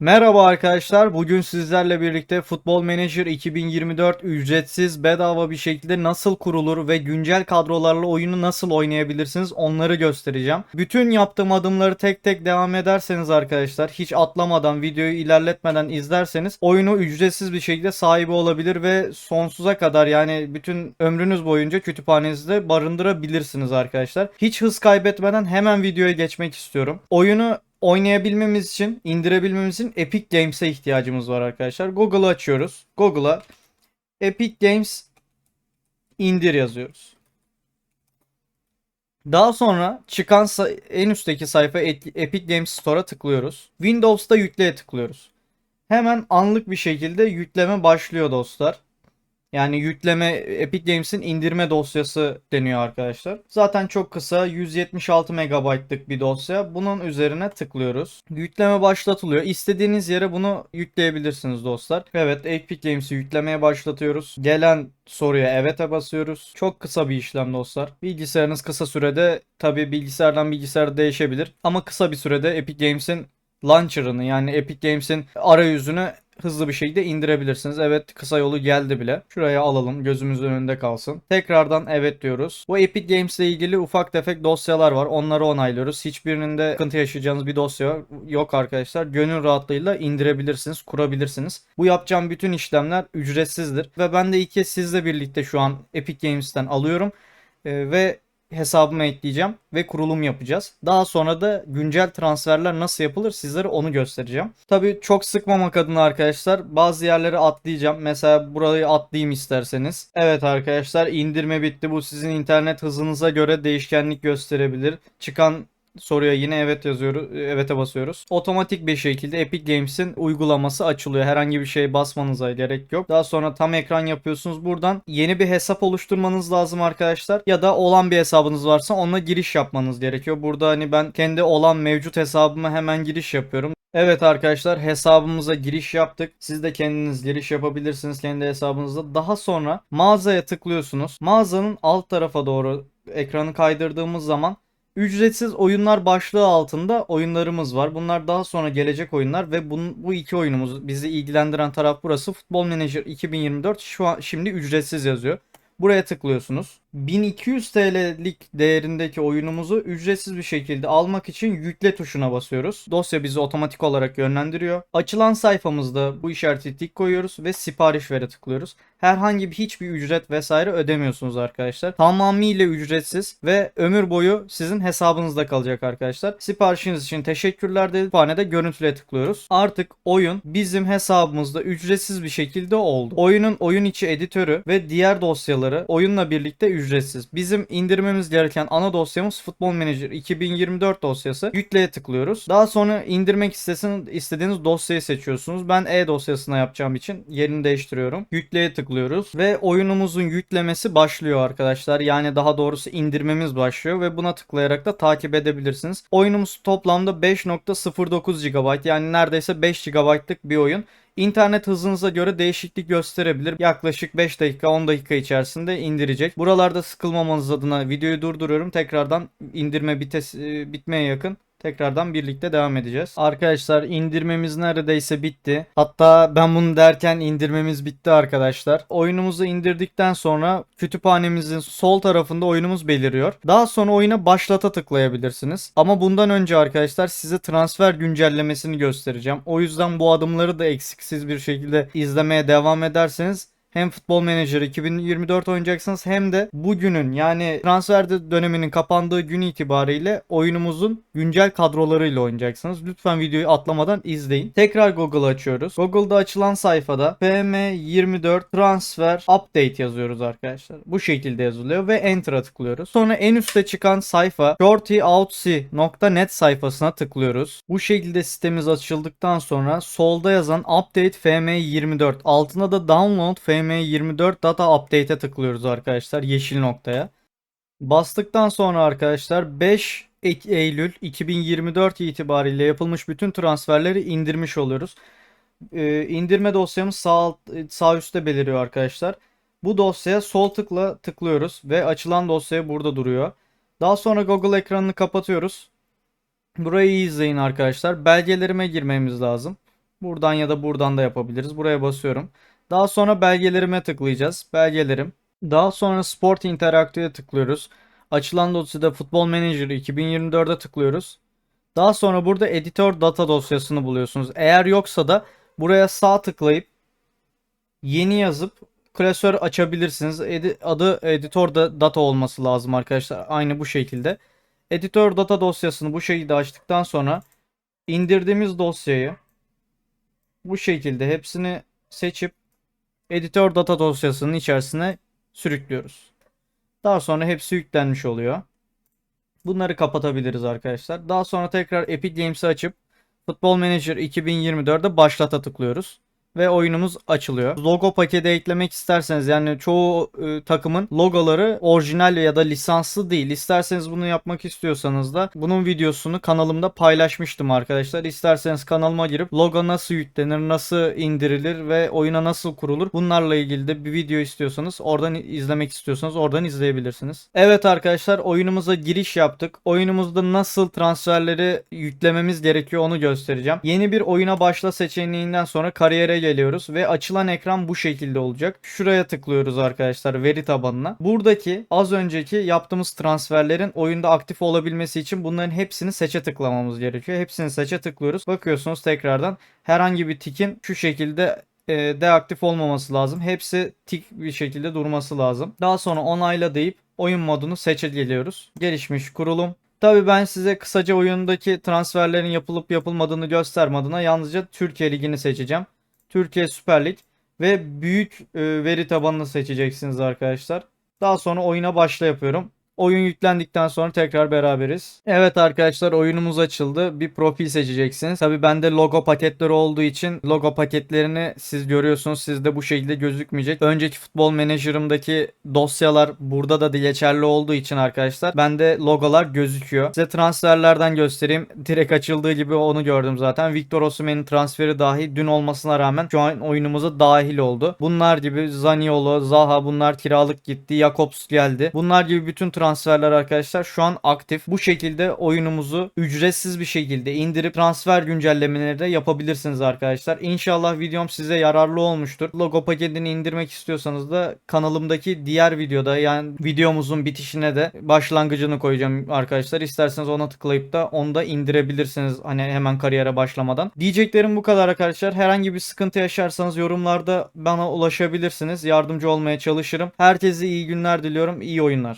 Merhaba arkadaşlar. Bugün sizlerle birlikte Futbol Manager 2024 ücretsiz bedava bir şekilde nasıl kurulur ve güncel kadrolarla oyunu nasıl oynayabilirsiniz onları göstereceğim. Bütün yaptığım adımları tek tek devam ederseniz arkadaşlar hiç atlamadan videoyu ilerletmeden izlerseniz oyunu ücretsiz bir şekilde sahibi olabilir ve sonsuza kadar yani bütün ömrünüz boyunca kütüphanenizde barındırabilirsiniz arkadaşlar. Hiç hız kaybetmeden hemen videoya geçmek istiyorum. Oyunu oynayabilmemiz için, indirebilmemiz için Epic Games'e ihtiyacımız var arkadaşlar. Google'ı açıyoruz. Google'a Epic Games indir yazıyoruz. Daha sonra çıkan en üstteki sayfa Epic Games Store'a tıklıyoruz. Windows'ta yükleye tıklıyoruz. Hemen anlık bir şekilde yükleme başlıyor dostlar. Yani yükleme Epic Games'in indirme dosyası deniyor arkadaşlar. Zaten çok kısa 176 MB'lık bir dosya. Bunun üzerine tıklıyoruz. Yükleme başlatılıyor. İstediğiniz yere bunu yükleyebilirsiniz dostlar. Evet Epic Games'i yüklemeye başlatıyoruz. Gelen soruya evet'e basıyoruz. Çok kısa bir işlem dostlar. Bilgisayarınız kısa sürede tabi bilgisayardan bilgisayara değişebilir. Ama kısa bir sürede Epic Games'in launcher'ını yani Epic Games'in arayüzünü hızlı bir şekilde indirebilirsiniz. Evet kısa yolu geldi bile. Şuraya alalım gözümüzün önünde kalsın. Tekrardan evet diyoruz. Bu Epic Games ile ilgili ufak tefek dosyalar var. Onları onaylıyoruz. Hiçbirinin de sıkıntı yaşayacağınız bir dosya yok arkadaşlar. Gönül rahatlığıyla indirebilirsiniz, kurabilirsiniz. Bu yapacağım bütün işlemler ücretsizdir. Ve ben de ilk kez sizle birlikte şu an Epic Games'ten alıyorum. Ee, ve hesabıma ekleyeceğim ve kurulum yapacağız. Daha sonra da güncel transferler nasıl yapılır sizlere onu göstereceğim. Tabii çok sıkmamak adına arkadaşlar bazı yerleri atlayacağım. Mesela burayı atlayayım isterseniz. Evet arkadaşlar indirme bitti. Bu sizin internet hızınıza göre değişkenlik gösterebilir. Çıkan soruya yine evet yazıyoruz. Evet'e basıyoruz. Otomatik bir şekilde Epic Games'in uygulaması açılıyor. Herhangi bir şey basmanıza gerek yok. Daha sonra tam ekran yapıyorsunuz. Buradan yeni bir hesap oluşturmanız lazım arkadaşlar. Ya da olan bir hesabınız varsa onunla giriş yapmanız gerekiyor. Burada hani ben kendi olan mevcut hesabıma hemen giriş yapıyorum. Evet arkadaşlar hesabımıza giriş yaptık. Siz de kendiniz giriş yapabilirsiniz kendi hesabınızda. Daha sonra mağazaya tıklıyorsunuz. Mağazanın alt tarafa doğru ekranı kaydırdığımız zaman Ücretsiz oyunlar başlığı altında oyunlarımız var. Bunlar daha sonra gelecek oyunlar ve bunun, bu iki oyunumuz bizi ilgilendiren taraf burası. Futbol Manager 2024 şu an şimdi ücretsiz yazıyor. Buraya tıklıyorsunuz. 1200 TL'lik değerindeki oyunumuzu ücretsiz bir şekilde almak için yükle tuşuna basıyoruz. Dosya bizi otomatik olarak yönlendiriyor. Açılan sayfamızda bu işareti tik koyuyoruz ve sipariş vere tıklıyoruz. Herhangi bir hiçbir ücret vesaire ödemiyorsunuz arkadaşlar. Tamamıyla ücretsiz ve ömür boyu sizin hesabınızda kalacak arkadaşlar. Siparişiniz için teşekkürler dedi. Kütüphanede görüntüle tıklıyoruz. Artık oyun bizim hesabımızda ücretsiz bir şekilde oldu. Oyunun oyun içi editörü ve diğer dosyaları oyunla birlikte ücretsiz. Bizim indirmemiz gereken ana dosyamız Futbol Manager 2024 dosyası. Yükleye tıklıyoruz. Daha sonra indirmek istesin, istediğiniz dosyayı seçiyorsunuz. Ben E dosyasına yapacağım için yerini değiştiriyorum. Yükleye tıklıyoruz ve oyunumuzun yüklemesi başlıyor arkadaşlar. Yani daha doğrusu indirmemiz başlıyor ve buna tıklayarak da takip edebilirsiniz. Oyunumuz toplamda 5.09 GB yani neredeyse 5 GB'lık bir oyun. İnternet hızınıza göre değişiklik gösterebilir. Yaklaşık 5 dakika 10 dakika içerisinde indirecek. Buralarda sıkılmamanız adına videoyu durduruyorum. Tekrardan indirme bites, e, bitmeye yakın. Tekrardan birlikte devam edeceğiz. Arkadaşlar indirmemiz neredeyse bitti. Hatta ben bunu derken indirmemiz bitti arkadaşlar. Oyunumuzu indirdikten sonra kütüphanemizin sol tarafında oyunumuz beliriyor. Daha sonra oyuna başlata tıklayabilirsiniz. Ama bundan önce arkadaşlar size transfer güncellemesini göstereceğim. O yüzden bu adımları da eksiksiz bir şekilde izlemeye devam ederseniz hem Futbol Manager 2024 oynayacaksınız hem de bugünün yani transfer döneminin kapandığı gün itibariyle oyunumuzun güncel kadrolarıyla oynayacaksınız. Lütfen videoyu atlamadan izleyin. Tekrar Google açıyoruz. Google'da açılan sayfada FM24 transfer update yazıyoruz arkadaşlar. Bu şekilde yazılıyor ve Enter'a tıklıyoruz. Sonra en üstte çıkan sayfa shortyoutc.net sayfasına tıklıyoruz. Bu şekilde sitemiz açıldıktan sonra solda yazan update FM24 altına da download FM24 data update'e tıklıyoruz arkadaşlar yeşil noktaya. Bastıktan sonra arkadaşlar 5 Ek- Eylül 2024 itibariyle yapılmış bütün transferleri indirmiş oluyoruz. Ee, indirme dosyamız sağ sağ üstte beliriyor arkadaşlar. Bu dosyaya sol tıkla tıklıyoruz ve açılan dosya burada duruyor. Daha sonra Google ekranını kapatıyoruz. Burayı izleyin arkadaşlar. Belgelerime girmemiz lazım. Buradan ya da buradan da yapabiliriz. Buraya basıyorum. Daha sonra belgelerime tıklayacağız. Belgelerim. Daha sonra Sport Interactive'e tıklıyoruz. Açılan dosyada Football Manager 2024'e tıklıyoruz. Daha sonra burada Editor Data dosyasını buluyorsunuz. Eğer yoksa da buraya sağ tıklayıp yeni yazıp klasör açabilirsiniz. Edi- adı Editor da Data olması lazım arkadaşlar. Aynı bu şekilde. Editor Data dosyasını bu şekilde açtıktan sonra indirdiğimiz dosyayı bu şekilde hepsini seçip Editor Data dosyasının içerisine sürüklüyoruz. Daha sonra hepsi yüklenmiş oluyor. Bunları kapatabiliriz arkadaşlar. Daha sonra tekrar Epic Games'i açıp Football Manager 2024'de başlata tıklıyoruz. Ve oyunumuz açılıyor. Logo paketi eklemek isterseniz yani çoğu e, takımın logoları orijinal ya da lisanslı değil. İsterseniz bunu yapmak istiyorsanız da bunun videosunu kanalımda paylaşmıştım arkadaşlar. İsterseniz kanalıma girip logo nasıl yüklenir, nasıl indirilir ve oyuna nasıl kurulur bunlarla ilgili de bir video istiyorsanız oradan izlemek istiyorsanız oradan izleyebilirsiniz. Evet arkadaşlar oyunumuza giriş yaptık. Oyunumuzda nasıl transferleri yüklememiz gerekiyor onu göstereceğim. Yeni bir oyuna başla seçeneğinden sonra kariyere geliyoruz ve açılan ekran bu şekilde olacak. Şuraya tıklıyoruz arkadaşlar veri tabanına. Buradaki az önceki yaptığımız transferlerin oyunda aktif olabilmesi için bunların hepsini seçe tıklamamız gerekiyor. Hepsini seçe tıklıyoruz. Bakıyorsunuz tekrardan herhangi bir tikin şu şekilde e, deaktif olmaması lazım. Hepsi tik bir şekilde durması lazım. Daha sonra onayla deyip oyun modunu seçe geliyoruz. Gelişmiş kurulum. Tabii ben size kısaca oyundaki transferlerin yapılıp yapılmadığını gösterme adına yalnızca Türkiye Ligi'ni seçeceğim. Türkiye Süper Lig ve büyük e, veri tabanını seçeceksiniz arkadaşlar. Daha sonra oyuna başla yapıyorum. Oyun yüklendikten sonra tekrar beraberiz. Evet arkadaşlar oyunumuz açıldı. Bir profil seçeceksiniz. Tabi bende logo paketleri olduğu için logo paketlerini siz görüyorsunuz. Sizde bu şekilde gözükmeyecek. Önceki futbol menajerımdaki dosyalar burada da geçerli olduğu için arkadaşlar bende logolar gözüküyor. Size transferlerden göstereyim. Direkt açıldığı gibi onu gördüm zaten. Victor Osimhen'in transferi dahi dün olmasına rağmen şu an oyunumuza dahil oldu. Bunlar gibi Zaniolo, Zaha bunlar kiralık gitti. Jakobs geldi. Bunlar gibi bütün transferler arkadaşlar şu an aktif. Bu şekilde oyunumuzu ücretsiz bir şekilde indirip transfer güncellemeleri de yapabilirsiniz arkadaşlar. İnşallah videom size yararlı olmuştur. Logo paketini indirmek istiyorsanız da kanalımdaki diğer videoda yani videomuzun bitişine de başlangıcını koyacağım arkadaşlar. İsterseniz ona tıklayıp da onu da indirebilirsiniz hani hemen kariyere başlamadan. Diyeceklerim bu kadar arkadaşlar. Herhangi bir sıkıntı yaşarsanız yorumlarda bana ulaşabilirsiniz. Yardımcı olmaya çalışırım. Herkese iyi günler diliyorum. İyi oyunlar.